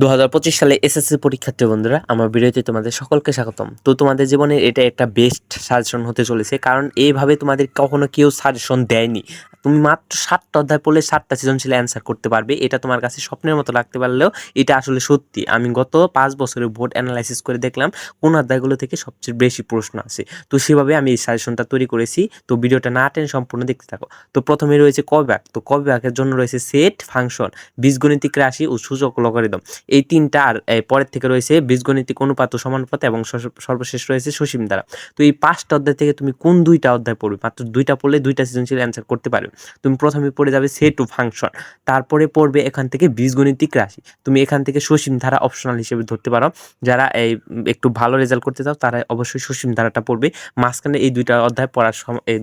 দু হাজার পঁচিশ সালে এসএসসি পরীক্ষার্থী বন্ধুরা, আমার ভিডিওতে তোমাদের সকলকে স্বাগতম। তো তোমাদের জীবনে এটা একটা বেস্ট সাজেশন হতে চলেছে, কারণ এইভাবে তোমাদের কখনো কেউ সাজেশন দেয়নি। তুমি মাত্র সাতটা অধ্যায় পড়লে সাতটা সৃজনশীল অ্যান্সার করতে পারবে। এটা তোমার কাছে স্বপ্নের মতো লাগতে পারলেও এটা আসলে সত্যি। আমি গত পাঁচ বছরের ভোট অ্যানালাইসিস করে দেখলাম, কোন অধ্যায়গুলো থেকে সবচেয়ে বেশি প্রশ্ন আছে তো সেভাবে আমি এই সাজেশনটা তৈরি করেছি। তো ভিডিওটা না টেনে সম্পূর্ণ দেখতে থাকো। তো প্রথমে রয়েছে কব্যাক তো কব্যাকের জন্য রয়েছে সেট ফাংশন বীজগণিতিক রাশি ও সূচক লগারিদম এই তিনটা আর পরের থেকে রয়েছে বীজগণিতিক অনুপাত ও সমানুপাত এবং সর্বশেষ রয়েছে সসীম দ্বারা। তো এই পাঁচটা অধ্যায় থেকে তুমি কোন দুইটা অধ্যায় পড়বে? মাত্র দুইটা পড়লে দুইটা সৃজনশীল অ্যান্সার করতে পারবে। তুমি প্রথমে পড়ে যাবে সে টু ফাংশন তারপরে পড়বে এখান থেকে বীজগণিতিক রাশি। তুমি এখান থেকে সসীম ধারা অপশনাল হিসেবে ধরতে পারো। যারা এই একটু ভালো রেজাল্ট করতে চাও তারা অবশ্যই সসীম ধারাটা পড়বে। মাঝখানে এই দুইটা অধ্যায় পড়ার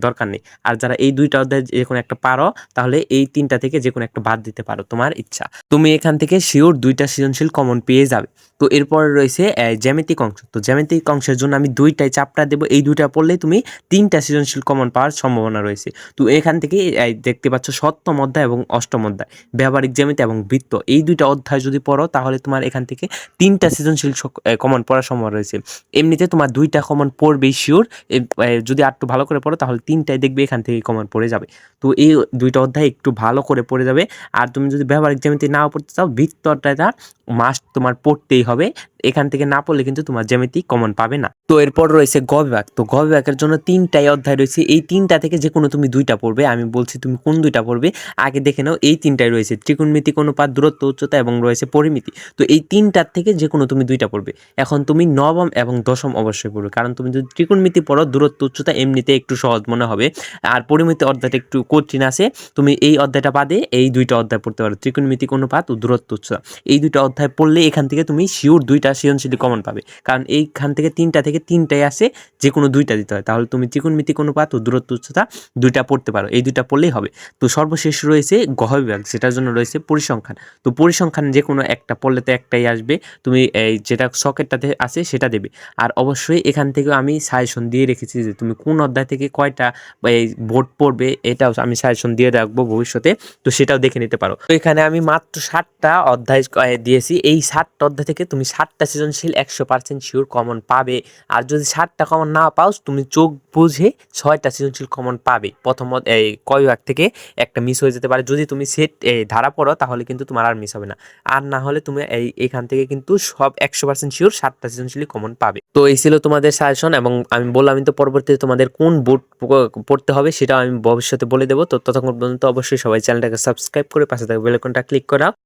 দরকার নেই। আর যারা এই দুইটা অধ্যায় যে কোনো একটা পারো, তাহলে এই তিনটা থেকে যে কোনো একটা বাদ দিতে পারো তোমার ইচ্ছা। তুমি এখান থেকে শিওর দুইটা সৃজনশীল কমন পেয়ে যাবে। তো এরপর রয়েছে জ্যামিতিক অংশ। তো জ্যামিতিক অংশের জন্য আমি দুইটাই চাপটা দেবো। এই দুইটা পড়লেই তুমি তিনটা সৃজনশীল কমন পাওয়ার সম্ভাবনা রয়েছে। তো এখান থেকে দেখতে পাচ্ছ সপ্তম অধ্যায় এবং অষ্টম অধ্যায়, ব্যবহারিক জ্যামিতি এবং বৃত্ত। এই দুইটা অধ্যায় যদি পড়ো, তাহলে তোমার এখান থেকে তিনটা সৃজনশীল কমন পড়ার সম্ভাবনা রয়েছে। এমনিতে তোমার দুইটা কমন পড়বেই শিওর যদি একটু ভালো করে পড়ো, তাহলে তিনটাই দেখবে এখান থেকে কমন পড়ে যাবে। তো এই দুইটা অধ্যায় একটু ভালো করে পড়ে যাবে। আর তুমি যদি ব্যবহারিক জ্যামিতি নাও পড়তে চাও বৃত্ত অধ্যায়টা মাস্ট তোমার পড়তেই হবে। হবে এখান থেকে না পড়লে কিন্তু তোমার জ্যামিতি কমন পাবে না। তো এরপর রয়েছে গ বিভাগ তো গ বিভাগের জন্য তিনটাই অধ্যায় রয়েছে। এই তিনটা থেকে যে কোনো তুমি দুইটা পড়বে। আমি বলছি তুমি কোন দুইটা পড়বে? আগে দেখে নাও, এই তিনটাই রয়েছে। ত্রিকোণমিতিক অনুপাত দূরত্ব, উচ্চতা এবং রয়েছে পরিমিতি। তো এই তিনটার থেকে যে কোনো তুমি দুইটা পড়বে। এখন তুমি নবম এবং দশম অবশ্যই পড়বে। কারণ তুমি যদি ত্রিকোণমিতি পড়ো, দূরত্ব, উচ্চতা এমনিতে একটু সহজ মনে হবে। আর পরিমিতি অধ্যায়টা একটু কঠিন আছে। তুমি এই অধ্যায়টা বাদে এই দুইটা অধ্যায় পড়তে পারো। ত্রিকোণমিতিক অনুপাত ও দূরত্ব, উচ্চতা। এই দুইটা অধ্যায় পড়লে এখান থেকে তুমি শিওর দুইটা সৃজনশীল কমন পাবে। কারণ এইখান থেকে তিনটা থেকে তিনটাই আসে যে কোনো দুইটা দিতে হয়। তাহলে তুমি ত্রিকোণমিতিক অনুপাত ও দূরত্ব উচ্চতা দুইটা পড়তে পারো। এই দুইটা পড়লেই হবে। তো সর্বশেষ রয়েছে গহ বিভাগ সেটার জন্য রয়েছে পরিসংখ্যান। তো পরিসংখ্যান যে কোনো একটা পড়লে তো একটাই আসবে। তুমি এই যেটা সকেটটাতে আছে সেটা দেবে। আর অবশ্যই এখান থেকে আমি সাজেশন দিয়ে রেখেছি যে তুমি কোন অধ্যায় থেকে কয়টা এই বোর্ড পড়বে, এটাও আমি সাজেশন দিয়ে রাখব ভবিষ্যতে। তো সেটাও দেখে নিতে পারো। তো এখানে আমি মাত্র ষাটটা অধ্যায় দিয়েছি। এই ষাটটা অধ্যায় থেকে তুমি ষাটটা সৃজনশীল একশো পার্সেন্ট শিওর কমন পাবে। আর যদি ষাটটা কমন না পাও, তুমি চোখ বুঝে ছয়টা সৃজনশীল কমন পাবে। প্রথমত, এই কয় ভাগ থেকে একটা মিস হয়ে যেতে পারে। যদি তুমি সেট ধারা পড়ো, তাহলে কিন্তু তোমার আর মিস হবে না। আর না হলে তুমি এই, এখান থেকে কিন্তু সব একশো পার্সেন্ট শিওর সাতটা সৃজনশীল কমন পাবে। তো এই ছিল তোমাদের সাজেশন এবং আমি বললাম তো পরবর্তীতে তোমাদের কোন বোর্ড পড়তে হবে সেটাও আমি ভবিষ্যতে বলে দেবো। তো ততক্ষণ পর্যন্ত অবশ্যই সবাই চ্যানেলটাকে সাবস্ক্রাইব করে পাশে থাকা বেলাইকনটা ক্লিক করা